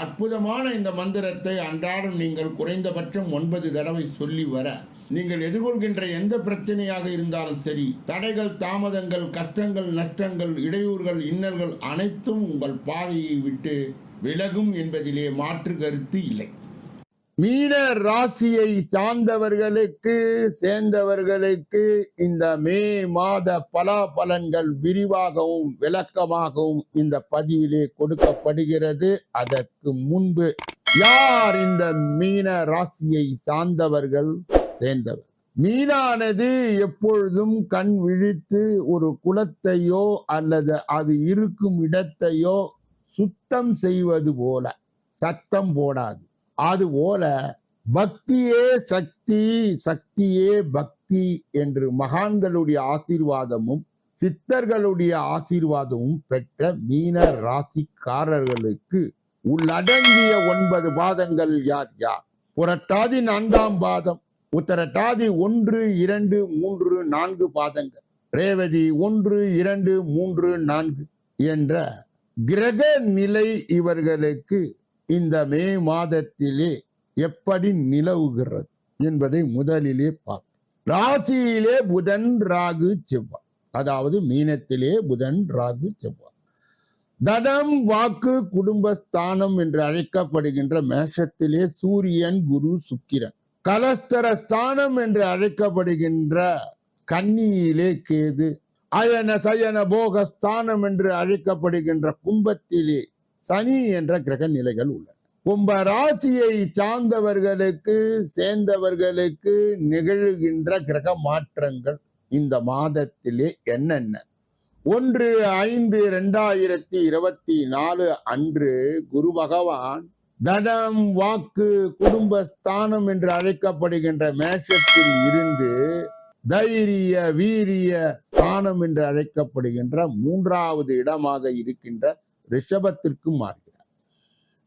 அற்புதமான இந்த மந்திரத்தை அன்றாடம் நீங்கள் குறைந்தபட்சம் ஒன்பது தடவை சொல்லி வர. நீங்கள் எதிர்கொள்கின்ற எந்த பிரச்சனையாக இருந்தாலும் சரி தடைகள் தாமதங்கள் கஷ்டங்கள் நஷ்டங்கள் இடையூறுகள் இன்னல்கள் அனைத்தும் உங்கள் பாதையை விட்டு விலகும் என்பதிலே மாற்று கருத்து இல்லை. மீன ராசியை சார்ந்தவர்களுக்கு சேர்ந்தவர்களுக்கு இந்த மே மாத பலாபலன்கள் விரிவாகவும் விளக்கமாகவும் இந்த பதிவிலே கொடுக்கப்படுகிறது. அதற்கு முன்பு யார் இந்த மீன ராசியை சார்ந்தவர்கள்? சேர்ந்தவர். மீனானது எப்பொழுதும் கண் விழித்து ஒரு குலத்தையோ அல்லது அது இருக்கும் இடத்தையோ சுத்தம் செய்வது போல சத்தம் போடாது. அது போல பக்தியே சக்தி சக்தியே பக்தி என்று மகான்களுடைய ஆசீர்வாதமும் சித்தர்களுடைய ஆசீர்வாதமும் பெற்ற மீன ராசிக்காரர்களுக்கு உள்ளடங்கிய ஒன்பது பாதங்கள் யார் யார்? புரட்டாதி நான்காம் பாதம் உத்தரட்டாதி ஒன்று இரண்டு மூன்று நான்கு பாதங்கள் ரேவதி ஒன்று இரண்டு மூன்று நான்கு என்ற கிரக நிலை இவர்களுக்கு இந்த மே மாதத்திலே எப்படி நிலவுகிறது என்பதை முதலிலே பார்ப்போம். ராசியிலே புதன் ராகு செவ்வாய். அதாவது மீனத்திலே புதன் ராகு செவ்வாய். தனம் வாக்கு குடும்பஸ்தானம் என்று அழைக்கப்படுகின்ற மேஷத்திலே சூரியன் குரு சுக்கிரன். கலஸ்தர ஸ்தானம் என்று அழைக்கப்படுகின்ற கன்னியிலே கேது. அயன சயன போகஸ்தானம் என்று அழைக்கப்படுகின்ற கும்பத்திலே சனி என்ற கிரக நிலைகள் உள்ளன. கும்ப ராசியை சார்ந்தவர்களுக்கு சேர்ந்தவர்களுக்கு நிகழ்கின்ற கிரக மாற்றங்கள் இந்த மாதத்திலே என்னென்ன? ஒன்று ஐந்து ரெண்டாயிரத்தி இருபத்தி நாலு அன்று குரு பகவான் தனம் வாக்கு குடும்பஸ்தானம் என்று அழைக்கப்படுகின்ற மேஷத்தில் இருந்து தைரிய வீரிய ஸ்தானம் என்று அழைக்கப்படுகின்ற மூன்றாவது இடமாக இருக்கின்ற ரிஷபத்திற்கு மாறுகிறார்.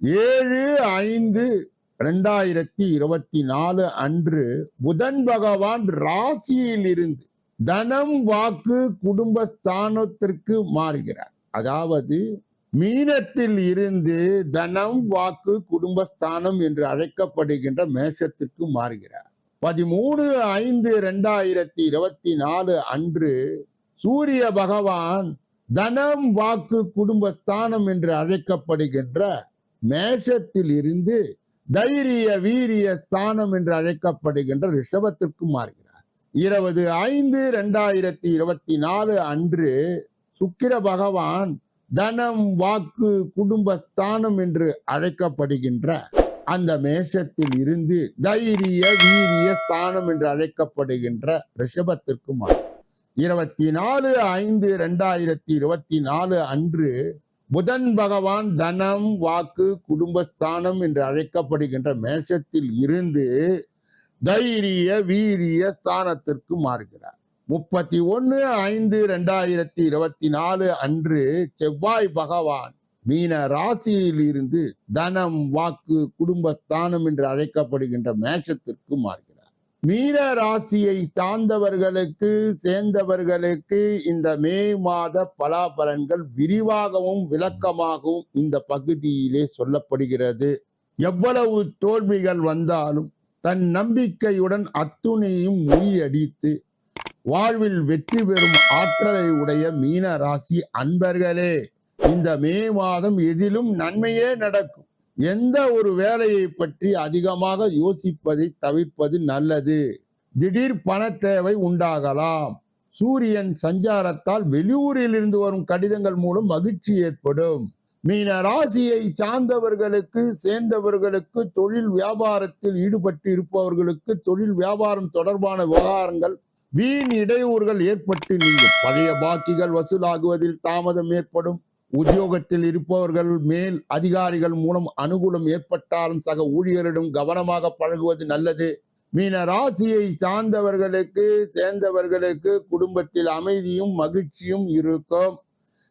ஏழு ஐந்து ரெண்டாயிரத்தி இருபத்தி நாலு அன்று புதன் பகவான் ராசியில் இருந்து தனம் வாக்கு குடும்பஸ்தானத்திற்கு மாறுகிறார். அதாவது மீனத்தில் இருந்து தனம் வாக்கு குடும்பஸ்தானம் என்று அழைக்கப்படுகின்ற மேஷத்திற்கு மாறுகிறார். பதிமூணு ஐந்து ரெண்டாயிரத்தி இருபத்தி நாலு அன்று சூரிய பகவான் தனம் வாக்கு குடும்பஸ்தானம் என்று அழைக்கப்படுகின்ற மேஷத்தில் இருந்து தைரிய வீரிய ஸ்தானம் என்று அழைக்கப்படுகின்ற ரிஷபத்திற்கு மாறுகிறார். இருபது ஐந்து ரெண்டாயிரத்தி இருபத்தி நாலு அன்று சுக்கிர பகவான் தனம் வாக்கு குடும்பஸ்தானம் என்று அழைக்கப்படுகின்ற அந்த மேஷத்தில் இருந்து தைரிய வீரிய ஸ்தானம் என்று அழைக்கப்படுகின்ற ரிஷபத்திற்கு மாறும் இருபத்தி நாலு ஐந்து ரெண்டாயிரத்தி இருபத்தி நாலு அன்று புதன் பகவான் தனம் வாக்கு குடும்பஸ்தானம் என்று அழைக்கப்படுகின்ற மேஷத்தில் இருந்து தைரிய வீரிய ஸ்தானத்திற்கு மாறுகிறார். முப்பத்தி ஒன்று ஐந்து ரெண்டாயிரத்தி இருபத்தி நாலு அன்று செவ்வாய் பகவான் மீன ராசியில் இருந்து தனம் வாக்கு குடும்பஸ்தானம் என்று அழைக்கப்படுகின்ற மேஷத்திற்கு மாறுகிறார். மீன ராசியை சார்ந்தவர்களுக்கு சேர்ந்தவர்களுக்கு இந்த மே மாத பலாபலன்கள் விரிவாகவும் விளக்கமாகவும் இந்த பகுதியிலே சொல்லப்படுகிறது. எவ்வளவு தோல்விகள் வந்தாலும் தன் நம்பிக்கையுடன் அத்துணையும் முறியடித்து வாழ்வில் வெற்றி பெறும் ஆற்றலை உடைய மீன ராசி அன்பர்களே இந்த மே மாதம் எதிலும் நன்மையே நடக்கும். எந்த ஒரு வேலையை பற்றி அதிகமாக யோசிப்பதை தவிர்ப்பது நல்லது. திடீர் பண தேவை உண்டாகலாம். சூரியன் சஞ்சாரத்தால் வெளியூரில் இருந்து வரும் கடிதங்கள் மூலம் மகிழ்ச்சி ஏற்படும். மீன ராசியை சார்ந்தவர்களுக்கு சேர்ந்தவர்களுக்கு தொழில் வியாபாரத்தில் ஈடுபட்டு இருப்பவர்களுக்கு தொழில் வியாபாரம் தொடர்பான விவகாரங்கள் வீண் இடையூறுகள் ஏற்பட்டு நீங்கும். பழைய பாக்கிகள் வசூலாகுவதில் தாமதம் ஏற்படும். உத்தியோகத்தில் இருப்பவர்கள் மேல் அதிகாரிகள் மூலம் அனுகூலம் ஏற்பட்டாலும் சக ஊழியரிடம் கவனமாக பழகுவது நல்லது. மீன ராசியை சார்ந்தவர்களுக்கு சேர்ந்தவர்களுக்கு குடும்பத்தில் அமைதியும் மகிழ்ச்சியும் இருக்கும்.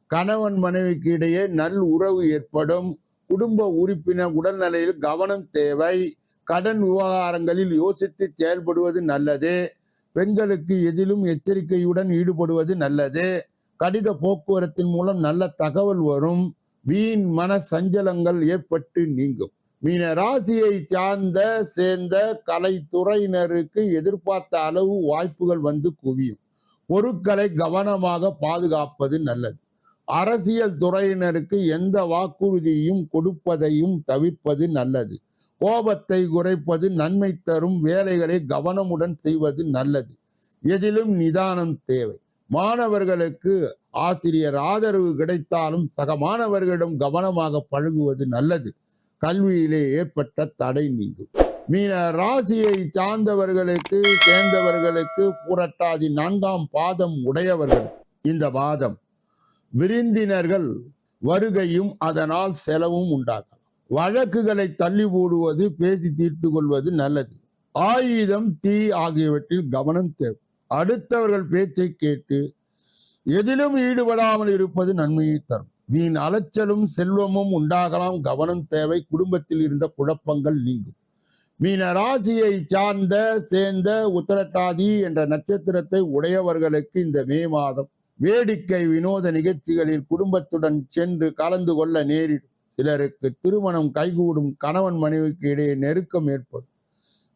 கணவன் மனைவிக்கு இடையே நல் உறவு ஏற்படும். குடும்ப உறுப்பினர் உடல்நிலையில் கவனம் தேவை. கடன் விவகாரங்களில் யோசித்து செயல்படுவது நல்லது. பெண்களுக்கு எதிலும் எச்சரிக்கையுடன் ஈடுபடுவது நல்லது. கடித போக்குவரத்தின் மூலம் நல்ல தகவல் வரும். வீண் மன சஞ்சலங்கள் ஏற்பட்டு நீங்கும். மீன ராசியை சார்ந்த சேர்ந்த கலைத்துறையினருக்கு எதிர்பார்த்த அளவு வாய்ப்புகள் வந்து குவியும். பொருட்களை கவனமாக பாதுகாப்பது நல்லது. அரசியல் துறையினருக்கு எந்த வாக்குறுதியும் கொடுப்பதையும் தவிர்ப்பது நல்லது. கோபத்தை குறைப்பது நன்மை தரும் வேலைகளை கவனமுடன் செய்வது நல்லது. எதிலும் நிதானம் தேவை. மாணவர்களுக்கு ஆசிரியர் ஆதரவு கிடைத்தாலும் சக மாணவர்களிடம் கவனமாக பழகுவது நல்லது. கல்வியிலே ஏற்பட்ட தடை நீங்கும். மீன ராசியை சார்ந்தவர்களுக்கு சேர்ந்தவர்களுக்கு புரட்டாதி நான்காம் பாதம் உடையவர்கள். இந்த பாதம் விருந்தினர்கள் வருகையும் அதனால் செலவும் உண்டாகும் வழக்குகளை தள்ளி போடுவது பேசி தீர்த்து கொள்வது நல்லது. ஆயுதம் தீ ஆகியவற்றில் கவனம் தேவை. அடுத்தவர்கள் பேச்சை கேட்டு எதிலும் ஈடுபடாமல் இருப்பது நன்மையை தரும். வீண் அலைச்சலும் செல்வமும் உண்டாகலாம். கவனம் தேவை குடும்பத்தில் இருந்த குழப்பங்கள் நீங்கும். மீன ராசியை சார்ந்த சேர்ந்த உத்தரட்டாதி என்ற நட்சத்திரத்தை உடையவர்களுக்கு இந்த மே மாதம் வேடிக்கை வினோத நிகழ்ச்சிகளில் குடும்பத்துடன் சென்று கலந்து கொள்ள நேரிடும். சிலருக்கு திருமணம் கைகூடும். கணவன் மனைவிக்கு இடையே நெருக்கம் ஏற்படும்.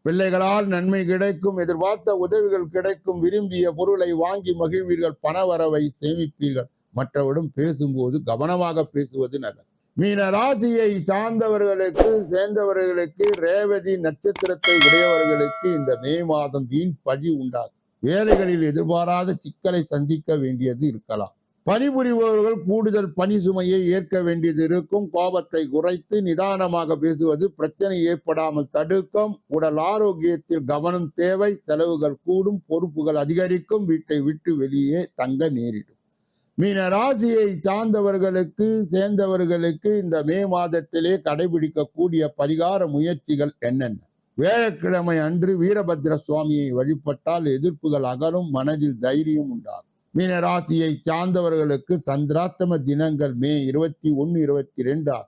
பிள்ளைகளால் நன்மை கிடைக்கும் எதிர்பார்த்த உதவிகள் கிடைக்கும் விரும்பிய பொருளை வாங்கி மகிழ்வீர்கள் பணவரவை சேமிப்பீர்கள். மற்றவரும் பேசும்போது கவனமாக பேசுவது நல்லது. மீன ராசியை சார்ந்தவர்களுக்கு சேர்ந்தவர்களுக்கு ரேவதி நட்சத்திரத்தை உடையவர்களுக்கு இந்த மே மாதம் வீண் பழி உண்டாகும். வேலைகளில் எதிர்பாராத சிக்கலை சந்திக்க வேண்டியது இருக்கலாம். பணிபுரிபவர்கள் கூடுதல் பணி சுமையை ஏற்க வேண்டியது இருக்கும். கோபத்தை குறைத்து நிதானமாக பேசுவது பிரச்சனை ஏற்படாமல் தடுக்கும். உடல் ஆரோக்கியத்தில் கவனம் தேவை. செலவுகள் கூடும். பொறுப்புகள் அதிகரிக்கும். வீட்டை விட்டு வெளியே தங்க நேரிடும். மீன ராசியை சார்ந்தவர்களுக்கு சேர்ந்தவர்களுக்கு இந்த மே மாதத்திலே கடைபிடிக்கக்கூடிய பரிகார முயற்சிகள் என்னென்ன? வேழக்கிழமை அன்று வீரபத்ர சுவாமியை வழிபட்டால் எதிர்ப்புகள் அகலும். மனதில் தைரியம் உண்டாகும். மீனராசியை சார்ந்தவர்களுக்கு சந்திராஷ்டம தினங்கள் மே இருபத்தி ஒன்று இருபத்தி ரெண்டா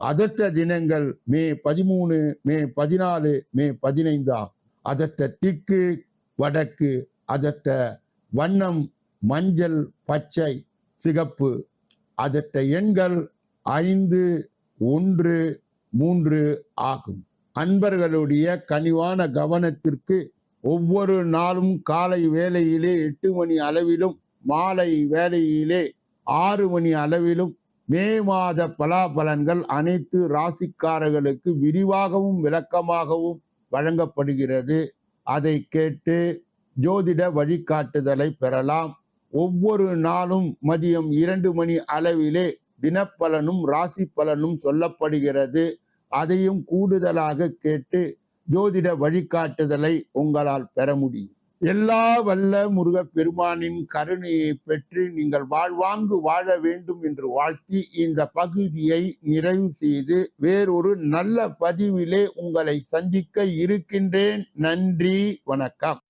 அதட்ட தினங்கள் மே பதிமூணு மே பதினாலு மே பதினைந்தா ஆகும் திக்கு வடக்கு அதஷ்ட வண்ணம் மஞ்சள் பச்சை சிகப்பு. அதட்ட எண்கள் ஐந்து ஒன்று மூன்று ஆகும். அன்பர்களுடைய கனிவான கவனத்திற்கு ஒவ்வொரு நாளும் காலை வேளையிலே எட்டு மணி அளவிலும் மாலை வேளையிலே ஆறு மணி அளவிலும் மே மாத பலாபலன்கள் அனைத்து ராசிக்காரர்களுக்கு விரிவாகவும் விளக்கமாகவும் வழங்கப்படுகிறது. அதை கேட்டு ஜோதிட வழிகாட்டுதலை பெறலாம். ஒவ்வொரு நாளும் மதியம் இரண்டு மணி அளவிலே தினப்பலனும் ராசி பலனும் சொல்லப்படுகிறது. அதையும் கூடுதலாக கேட்டு ஜோதிட வழிகாட்டுதலை உங்களால் பெற முடியும். எல்லா வல்ல முருக பெருமானின் கருணையை பெற்று நீங்கள் வாழ்வாங்கு வாழ வேண்டும் என்று வாழ்த்தி இந்த பகுதியை நிறைவு செய்து வேறொரு நல்ல பதிவிலே உங்களை சந்திக்க இருக்கின்றேன். நன்றி வணக்கம்.